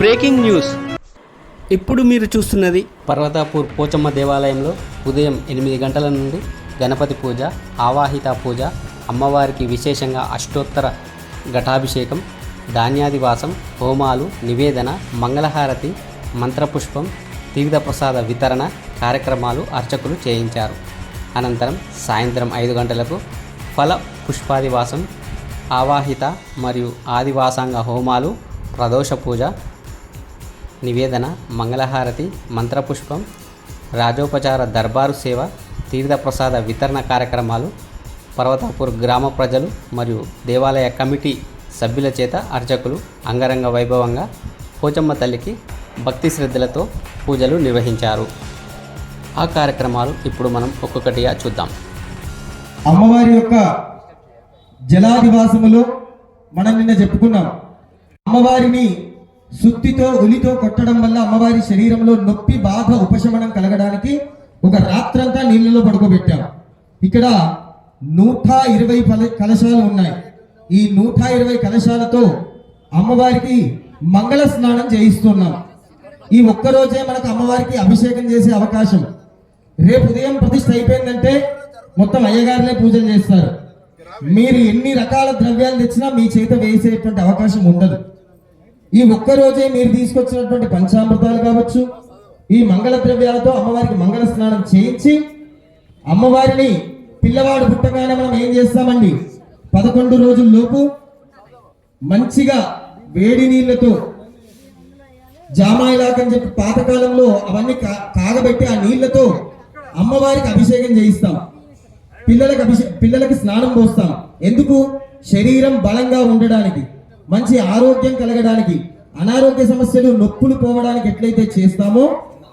Breaking news. ఇప్పుడు మీరు చూస్తున్నది పర్వతాపూర్ పోచమ్మ దేవాలయంలో ఉదయం ఎనిమిది గంటల నుండి గణపతి పూజ ఆవాహిత పూజ అమ్మవారికి విశేషంగా అష్టోత్తర ఘటాభిషేకం ధాన్యాదివాసం హోమాలు నివేదన మంగళహారతి మంత్రపుష్పం తీర్థప్రసాద వితరణ కార్యక్రమాలు అర్చకులు చేయించారు. అనంతరం సాయంత్రం ఐదు గంటలకు ఫల పుష్పాదివాసం ఆవాహిత మరియు ఆదివాసాంగ హోమాలు ప్రదోష పూజ నివేదన మంగళహారతి మంత్రపుష్పం రాజోపచార దర్బారు సేవ తీర్థప్రసాద వితరణ కార్యక్రమాలు పర్వతాపూర్ గ్రామ ప్రజలు మరియు దేవాలయ కమిటీ సభ్యుల చేత అర్చకులు అంగరంగ వైభవంగా పోచమ్మ తల్లికి భక్తి శ్రద్ధలతో పూజలు నిర్వహించారు. ఆ కార్యక్రమాలు ఇప్పుడు మనం ఒక్కొక్కటిగా చూద్దాం. అమ్మవారి యొక్క జలాదివాసములో మనం నిన్న చెప్పుకున్నాం. అమ్మవారిని సుత్తితో ఉలితో కొట్టడం వల్ల అమ్మవారి శరీరంలో నొప్పి బాధ ఉపశమనం కలగడానికి ఒక రాత్రంతా నీళ్ళలో పడుకోబెట్టాం. ఇక్కడ నూట ఇరవై కలశాలు ఉన్నాయి. ఈ నూట ఇరవై కలశాలతో అమ్మవారికి మంగళ స్నానం చేయిస్తున్నాం. ఈ ఒక్కరోజే మనకు అమ్మవారికి అభిషేకం చేసే అవకాశం. రేపు ఉదయం ప్రతిష్ట అయిపోయిందంటే మొత్తం అయ్యగారులే పూజలు చేస్తారు. మీరు ఎన్ని రకాల ద్రవ్యాలు తెచ్చినా మీ చేత వేసేటువంటి అవకాశం ఉండదు. ఈ ఒక్క రోజే మీరు తీసుకొచ్చినటువంటి పంచామృతాలు కావచ్చు ఈ మంగళ ద్రవ్యాలతో అమ్మవారికి మంగళ స్నానం చేయించి అమ్మవారిని పిల్లవాడు పుట్టగానే మనం ఏం చేస్తామండి? పదకొండు రోజుల్లోపు మంచిగా వేడి నీళ్ళతో జామాయిలాకని అని చెప్పి పాతకాలంలో అవన్నీ కా- కాగబెట్టి ఆ నీళ్ళతో అమ్మవారికి అభిషేకం చేయిస్తాం. పిల్లలకు అభిషే పిల్లలకి స్నానం పోస్తాం. ఎందుకు? శరీరం బలంగా ఉండడానికి. మంచి ఆరోగ్యం కలగడానికి అనారోగ్య సమస్యలు నొప్పులు పోవడానికి ఎట్లయితే చేస్తామో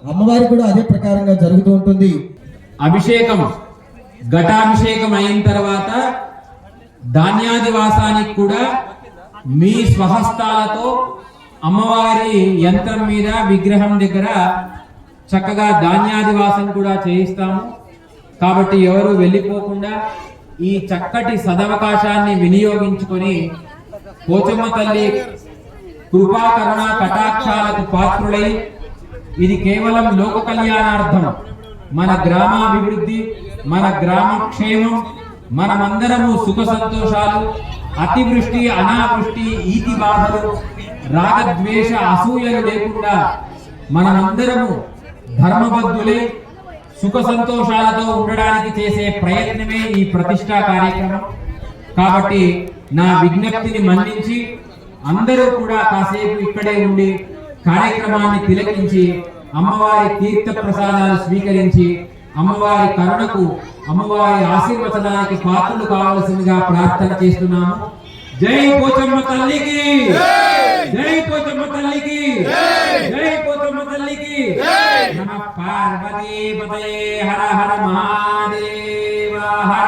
అమ్మవారి కూడా అదే ప్రకారంగా జరుగుతూ ఉంటుంది. అభిషేకం ఘటాభిషేకం అయిన తర్వాత ధాన్యాదివాసానికి కూడా మీ స్వహస్తాలతో అమ్మవారి యంత్రం మీద విగ్రహం దగ్గర చక్కగా ధాన్యాదివాసం కూడా చేయిస్తాము. కాబట్టి ఎవరు వెళ్ళిపోకుండా ఈ చక్కటి సదవకాశాన్ని వినియోగించుకొని పోచమ్మ తల్లి కృపాకరణ కటాక్షాలకు పాత్రులై ఇది కేవలం లోక కళ్యాణార్థం. మన గ్రామాభివృద్ధి మన గ్రామ క్షేమం మనమందరము సుఖ సంతోషాలు అతివృష్టి అనావృష్టి ఈతి బాధలు రాగద్వేష అసూయలు లేకుండా మనమందరము ధర్మబద్ధులే సుఖ సంతోషాలతో ఉండడానికి చేసే ప్రయత్నమే ఈ ప్రతిష్టా కార్యక్రమం. కాబట్టి నా విజ్ఞప్తిని మన్నించి అందరూ కూడా కాసేపు ఇక్కడే ఉండి కార్యక్రమాన్ని తిలకించి అమ్మవారి తీర్థ ప్రసాదాలు స్వీకరించి అమ్మవారి కరుణకు అమ్మవారి ఆశీర్వచనానికి పాత్రలు కావలసిందిగా ప్రార్థన చేస్తున్నాము. జై పోచమ్మ తల్లికి! జై పోచమ్మ తల్లికి! జై పోచమ్మ తల్లికి! నమ పార్వతీ హర హర మహాదేవ హర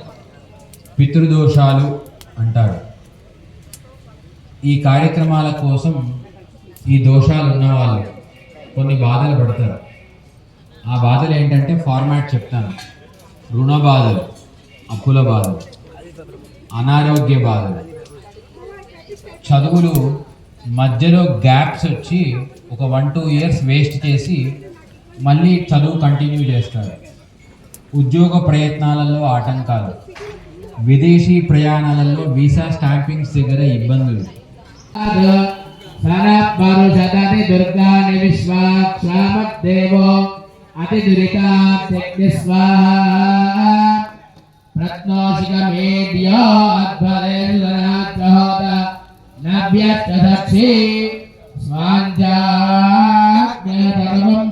పితృదోషాలు అంటారు ఈ కార్యక్రమాల కోసం ఈ దోషాలు ఉన్న వాళ్ళు కొన్ని బాధలు పడతారు. ఆ బాధలు ఏంటంటే ఫార్మాట్ చెప్తాను. రుణ బాధలు అప్పుల బాధలు అనారోగ్య బాధలు. చదువులు మధ్యలో గ్యాప్స్ వచ్చి ఒక వన్ టూ ఇయర్స్ వేస్ట్ చేసి మళ్ళీ చదువు కంటిన్యూ చేస్తారు ఉద్యోగ ప్రయత్నాలలో ఆటంకాలు. విదేశీ ప్రయాణాలలో వీసా స్టాంపింగ్స్ దగ్గర ఇబ్బందులు. సనపరుషదతి దుర్గాని విశ్వాక్షామద్దేవో అతి దురితాత్యగ్ని స్వాహా.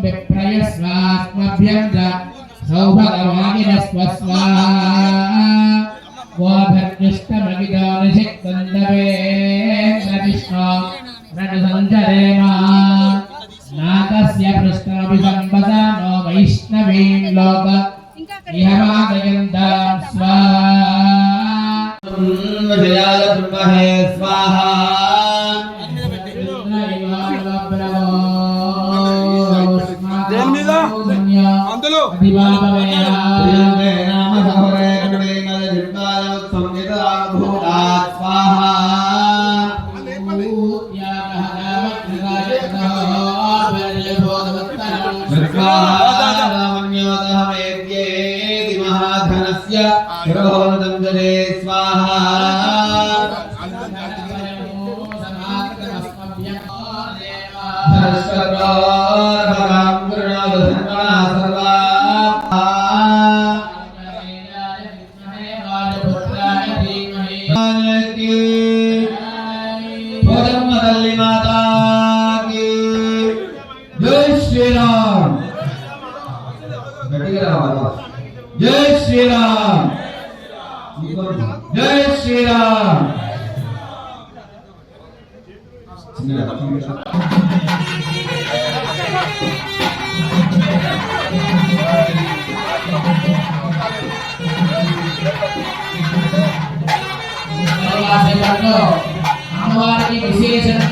విప్రయ స్వాస్మభ్యం గోధర్మిష్టమగిదో నిషిక్తందవే విష్ణు నటు సంచరేమ నాకస్య పృష్ఠమపి సంపద నో వైష్ణవీం లోక ఇహమాదయంతాం స్వాహా విజయాయ బ్రహ్మహే స్వాహా అందులో సహరే సేపట్లో అమ్మవారికి విశేషంగా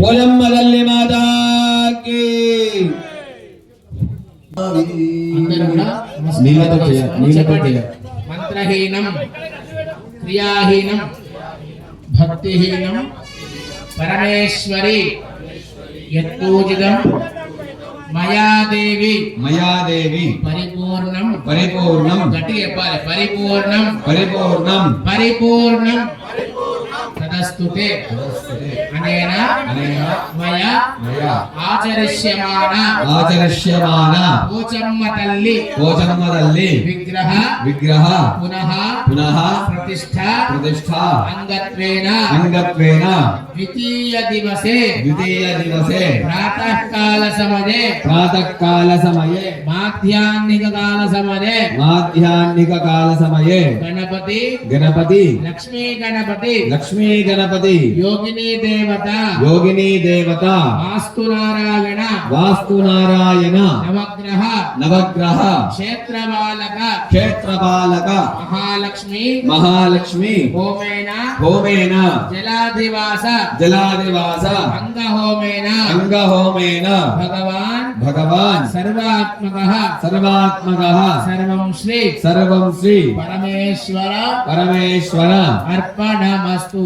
పొదమ్మతల్లి మాతాకి. మంత్రహీనం క్రియాహీనం భక్తిహీనం పరమేశ్వరి యత్పూజితం మయా దేవి మయాదేవి. పరిపూర్ణం. పరిపూర్ణం. గట్టి చెప్పాలి. పరిపూర్ణం. పరిపూర్ణం. పరిపూర్ణం. తదస్తుతే అనేన మయా ఆచరిష్యమాన. ఆచరిష్యమాన. పోచమ్మ తల్లి. పోచమ్మ తల్లి. విగ్రహ విగ్రహ. పునః పునః ప్రతిష్ఠ ప్రతిష్ఠ అంగత్వేన. అంగత్వేన. ద్వితీయ దివసే ద్వితీయ దివసే ప్రాతకాల సమये ప్రాతకాల సమయే మాధ్యాహ్నిక కాల సమये మాధ్యాహ్నిక కాల సమయే గణపతి. గణపతి. లక్ష్మీ గణపతి లక్ష్మీ గణపతి యోగిని దేవత యోగిని దేవత వాస్తు నారాయణ వాస్తు నారాయణ నవగ్రహ నవగ్రహ క్షేత్రపాలక క్షేత్రపాలక మహాలక్ష్మి మహాలక్ష్మి హోమేన హోమేన జలాధివాస జలాదివాస అంగహోమేన అంగహోమేన భగవాన్ భగవాన్ సర్వాత్మక సర్వాత్మక సర్వం శ్రీ సర్వం శ్రీ పరమేశ్వర పరమేశ్వర అర్పణమస్తు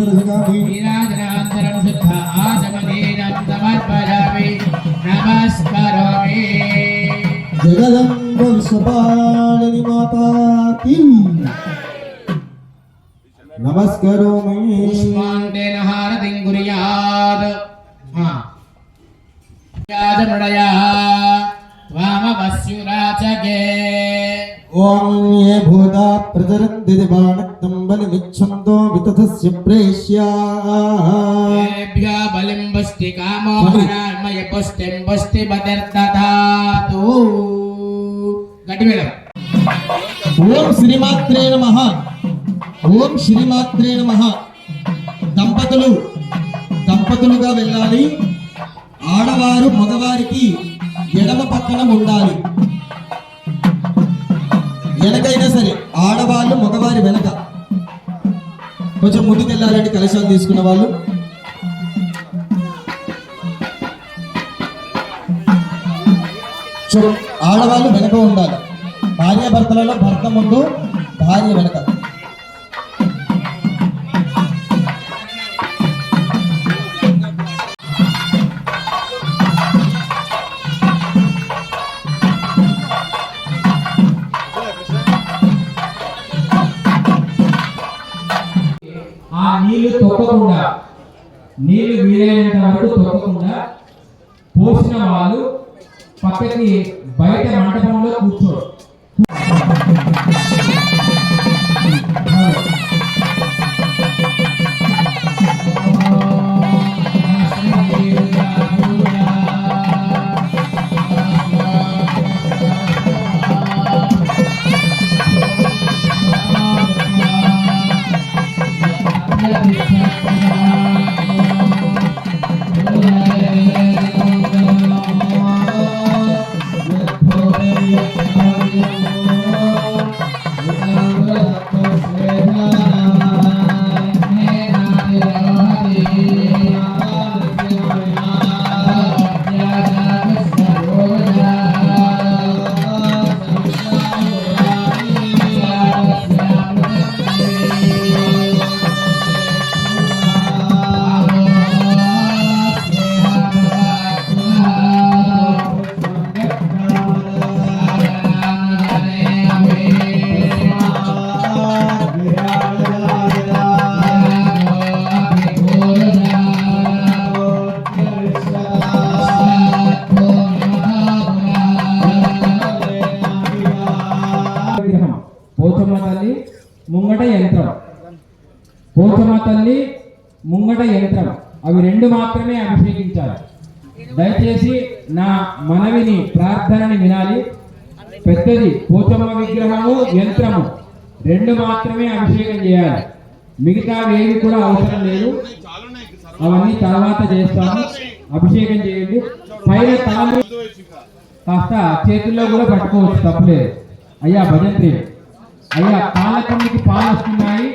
వీరానందరగామి నీరాజనాంతరం శుద్ధ ఆచమనీనం సమర్పయామి నమస్కరోమి. జగదంబ విశ్వపాలిని మాతాకి నమస్కరోమి. పుష్పాండేన హారతిం కుర్యాత్ యాజమృడయా వామవస్యురాచకే ఓం ఏ భూతా ప్రచరంతి దివానక్తం బలిమిచ్చంతో వితథస్య ప్రేష్యా ఏభ్య బలిం పుష్టి కామో పుష్టిం పుష్టి బతిర్దధాతు గట్టి మేడం ఓం శ్రీమాత్రే నమ ఓం శ్రీమాత్రే నమ దంపతులు దంపతులుగా వెళ్ళాలి ఆడవారు మగవారికి ఎడమ పక్కన ఉండాలి. వెనకైనా సరే ఆడవాళ్ళు మగవారి వెనక. కొంచెం ముందుకెళ్ళారంటే కలశాలు తీసుకున్న వాళ్ళు. ఆడవాళ్ళు వెనక ఉండాలి. భార్య భర్తలలో భర్త ముందు భార్య వెనక. పోసిన వాళ్ళు పక్కకి బయట మంటపంలో కూర్చోరు. విగ్రహం దయచేసి నా మనవిని ప్రార్థనని వినాలి. పెద్దది పోచమ్మ విగ్రహము యంత్రము. రెండు మాత్రమే అభిషేకం చేయాలి. మిగతా ఏవి కూడా అవసరం లేదు. అవన్నీ తర్వాత చేస్తాను అభిషేకం చేయండి. పైన తాము కాస్త చేతుల్లో కూడా పట్టుకోవచ్చు తప్పలేదు. అయ్యా భజంత్రి. అయ్యా పాల కమ్మికి పాలు వస్తున్నాయి.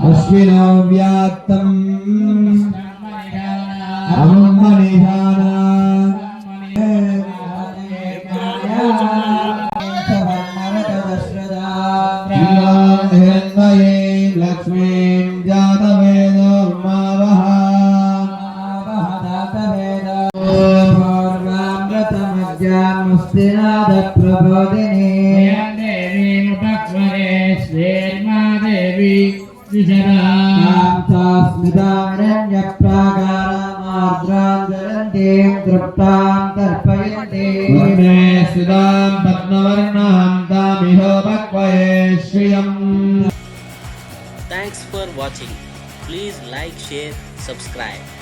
అశ్వినో వ్యాప్తం అహం నిధాన హిరణ్మయే లక్ష్మీం జాతవేదో మావహ దేవీముపక్వరే శ్రీర్మాదేవి విశరా వర్ణే స్థితాం పద్మవర్ణాం తామిహోపక్వయే శ్రియం Thanks for watching. Please like, share, subscribe.